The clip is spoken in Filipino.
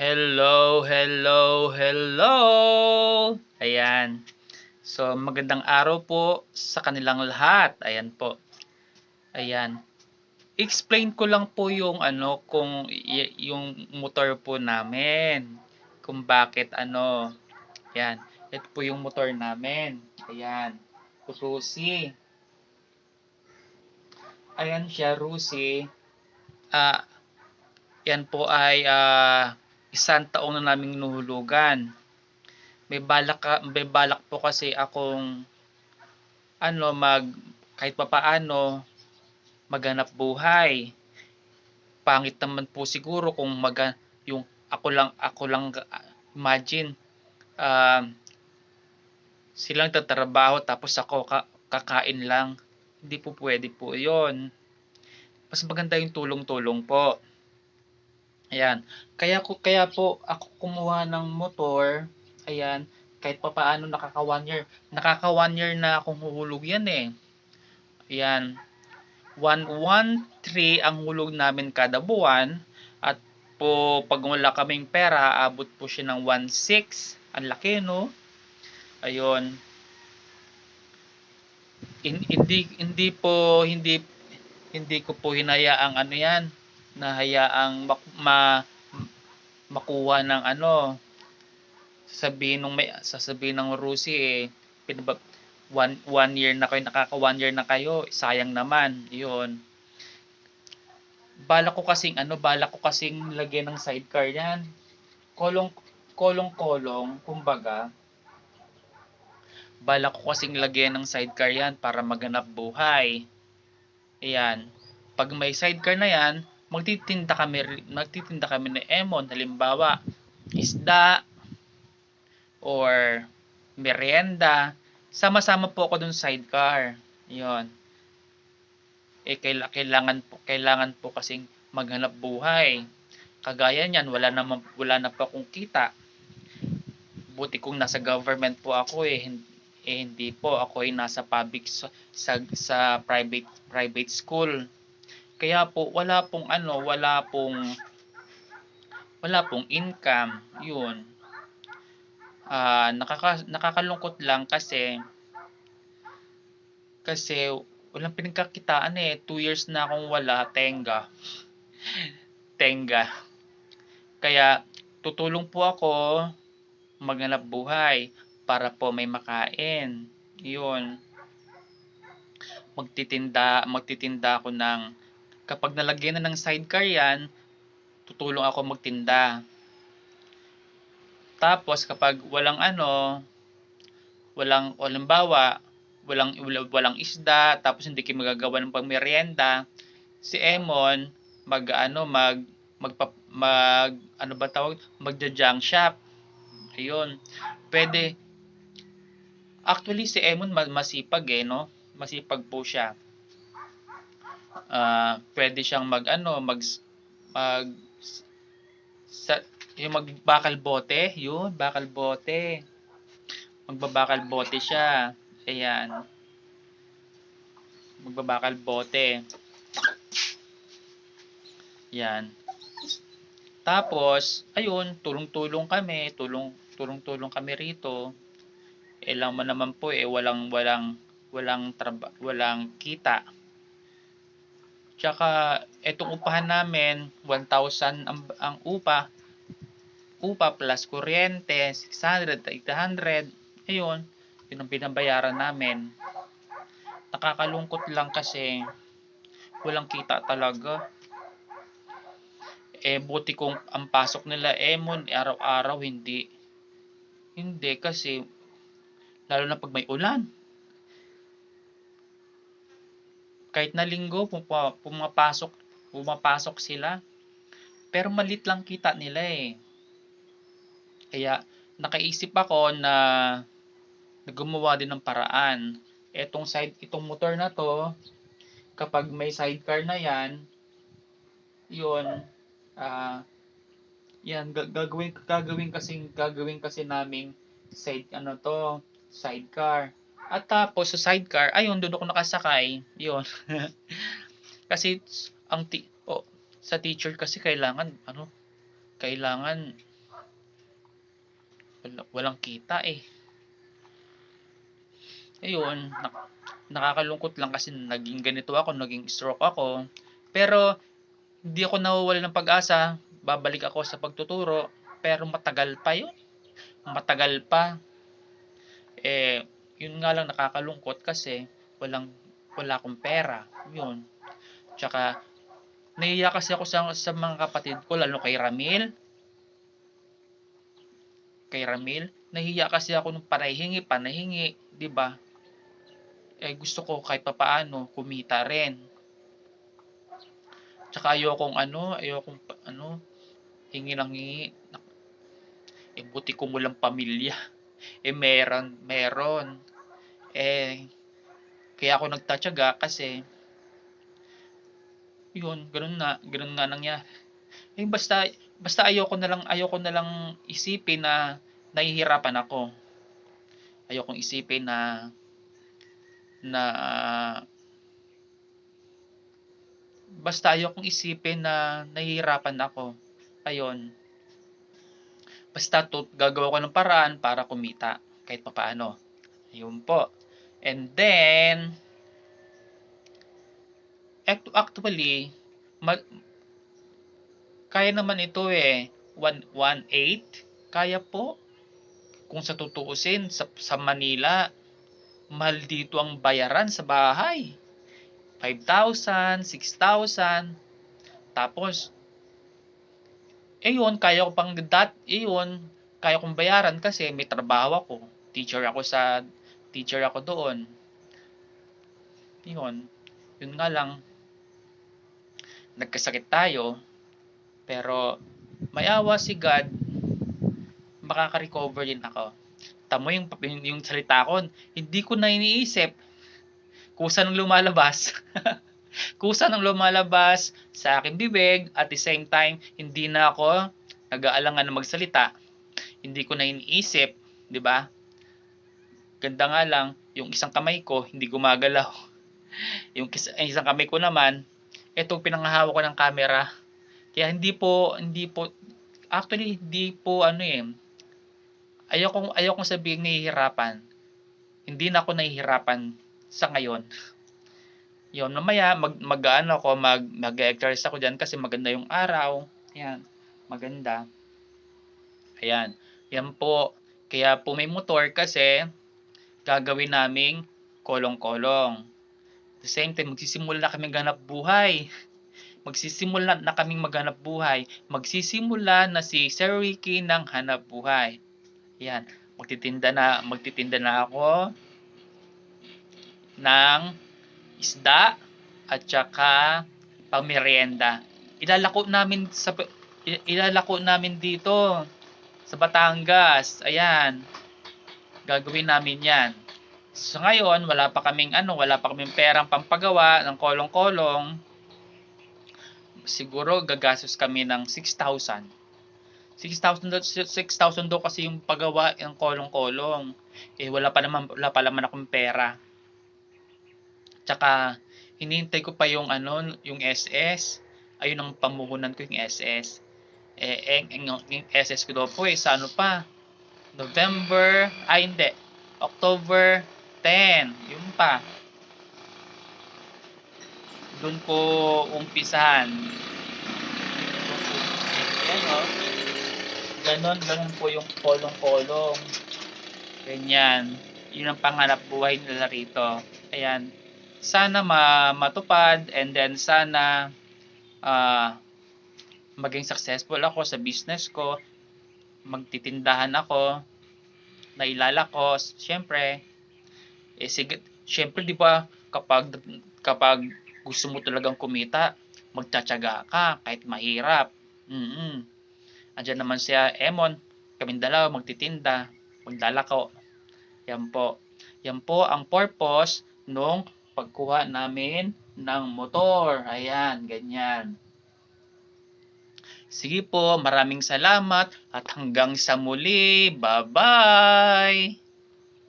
Hello, hello, hello! Ayan. So, magandang araw po sa kanilang lahat. Ayan po. Ayan. Explain ko lang po yung ano, kung yung motor po namin. Kung bakit ano. Ayan. Ito po yung motor namin. Ayan. Rusi. Ayan siya, Rusi. Ah, yan po ay ah, isang taong na naming nuhulugan. May balak, may balak po kasi akong ano mag kahit papaano maganap buhay. Pangit naman po siguro kung maga, yung ako lang ako lang imagine um, silang tatrabaho tapos ako ka, kakain lang. Hindi po pwede po 'yon. Mas maganda yung tulong-tulong po. Ayan. Kaya ko kaya po ako kumuha ng motor. Ayan. Kahit pa paano nakaka one year. Nakaka one year na akong huhulog yan eh. Ayan. 113 ang hulog namin kada buwan. At po pag wala kaming pera, abot po siya ng 16. Ang laki no? Ayun. In- hindi hindi po hindi hindi ko po hinayaang ano yan na hayaang mak- ma, makuha ng ano sasabihin nung may sasabihin ng Rusi eh pinaba, one, one year na kayo nakaka one year na kayo sayang naman yun. Bala ko kasing ano bala ko kasing lagyan ng sidecar yan kolong kolong kolong kumbaga bala ko kasing lagyan ng sidecar yan para maganap buhay. Ayan. Pag may sidecar na yan magtitinda kami magtitinda kami ng emon halimbawa isda or merienda. Sama-sama po ako dun sidecar. Yon eh kaila- kailangan po kailangan po kasing maghanap buhay. Kagaya niyan wala naman wala na pa akong kita. Buti kung nasa government po ako eh, eh hindi po. Ako ay nasa public sa, sa, sa private private school kaya po wala pong ano, wala pong wala pong income. 'Yun. Ah, nakaka, nakakalungkot lang kasi kasi walang pinagkakitaan eh. Two years na akong wala, tenga. tenga. Kaya tutulong po ako maghanap buhay para po may makain. 'Yun. Magtitinda, magtitinda ako ng kapag nalagyan na ng sidecar yan, tutulong ako magtinda. Tapos kapag walang ano, walang halimbawa, walang walang isda, tapos hindi kayo magagawa ng pangmerienda, si Emon mag ano mag magpa, mag ano ba tawag magja-junk shop. Ayun. Pwede Actually si Emon ma- masipag eh no. Masipag po siya ah pwede siyang mag ano mag mag sa yung magbakal bote yun bakal bote. Magbabakal bote siya. Ayan. Magbabakal bote. Yan. Tapos ayun tulong-tulong kami tulong tulong-tulong kami rito. Eh mo naman po eh walang walang walang traba, walang kita Tsaka, etong upahan namin, 1,000 ang, ang upa. Upa plus kuryente, 600, 800. Ayun, yun ang binabayaran namin. Nakakalungkot lang kasi walang kita talaga. Eh, buti kung ang pasok nila Emon, eh, araw-araw hindi. Hindi kasi, lalo na pag may ulan kahit na linggo puma, pumapasok pumapasok sila. Pero malit lang kita nila eh. Kaya nakaisip ako na gumawa din ng paraan. Etong side itong motor na to kapag may sidecar na yan yun ah uh, yan gagawin gagawin kasi gagawin kasi naming side ano to sidecar at tapos sa sidecar, ayun, doon ako nakasakay. Yun. kasi ang ti oh, sa teacher kasi kailangan ano, kailangan wala, walang kita eh. Ayun, nak- nakakalungkot lang kasi naging ganito ako, naging stroke ako. Pero hindi ako nawawala ng pag-asa, babalik ako sa pagtuturo, pero matagal pa yun. Matagal pa. Eh, yun nga lang nakakalungkot kasi walang wala akong pera. Yun. Tsaka, nahiya kasi ako sa, sa mga kapatid ko, lalo kay Ramil. Kay Ramil. Nahiya kasi ako nung panahingi, panahingi, di ba? Eh, gusto ko kahit papaano, kumita rin. Tsaka ayokong ano, ayokong ano, hingi ng hingi. Eh, buti ko walang pamilya. Eh, meron, meron. Eh, kaya ako nagtatyaga kasi, yun, ganun na, ganun nga nangyari. Eh, basta, basta ayoko na lang, ayoko na lang isipin na nahihirapan ako. Ayokong isipin na, na, basta ayokong isipin na nahihirapan ako. Ayun. Basta to, gagawa ko ng paraan para kumita kahit papaano. Ayun po. And then, act- actually, mag, kaya naman ito eh, 1, 1.8, kaya po. Kung sa tutuusin, sa, sa Manila, mahal dito ang bayaran sa bahay. 5,000, 6,000. Tapos, eh yun, kaya ko pang dat, eh kaya kong bayaran kasi may trabaho ako. Teacher ako sa, teacher ako doon. Yun, yun nga lang, nagkasakit tayo, pero may awa si God, makaka-recover din ako. Tamo yung, yung, yung salita ko, hindi ko na iniisip kung saan lumalabas. kusa nang lumalabas sa aking bibig at the same time hindi na ako nag-aalangan na magsalita. Hindi ko na iniisip di ba? Ganda nga lang yung isang kamay ko hindi gumagalaw. Yung isang kamay ko naman ito pinanghahawak ko ng camera. Kaya hindi po hindi po actually hindi po ano eh. Ayokong ayokong sabihin nahihirapan. Hindi na ako nahihirapan sa ngayon yun, mamaya mag, mag ano ako, mag, mag-exercise ako diyan kasi maganda yung araw. Ayan, maganda. Ayan, yan po. Kaya po may motor kasi gagawin naming kolong-kolong. The same time, magsisimula na kaming ganap buhay. Magsisimula na kaming maghanap buhay. Magsisimula na si Sir Ricky ng hanap buhay. Ayan, magtitinda na, magtitinda na ako ng isda at saka pangmerienda. Ilalako namin sa ilalako namin dito sa Batangas. Ayan. Gagawin namin 'yan. So ngayon, wala pa kaming ano, wala pa kaming perang pampagawa ng kolong-kolong. Siguro gagastos kami ng 6,000. 6,000 daw 6,000 daw kasi yung paggawa ng kolong-kolong. Eh wala pa naman wala pa naman akong pera. Tsaka, hinihintay ko pa yung ano, yung SS. Ayun ang pamuhunan ko yung SS. Eh, eh, yung, SS ko daw po eh, sa ano pa? November, ay hindi, October 10, yun pa. Doon ko umpisahan. Ayan o. Ganon, ganon po yung kolong-kolong. Ganyan. Yun ang pangarap buhay nila rito. Ayan sana ma matupad and then sana ah, maging successful ako sa business ko magtitindahan ako nailala ko syempre eh sige syempre di ba kapag kapag gusto mo talagang kumita magtsatsaga ka kahit mahirap. Mm Andiyan naman siya Emon kaming dalawa magtitinda maglalako yan po. Yan po ang purpose nung pagkuha namin ng motor. Ayan, ganyan. Sige po, maraming salamat at hanggang sa muli. Bye-bye!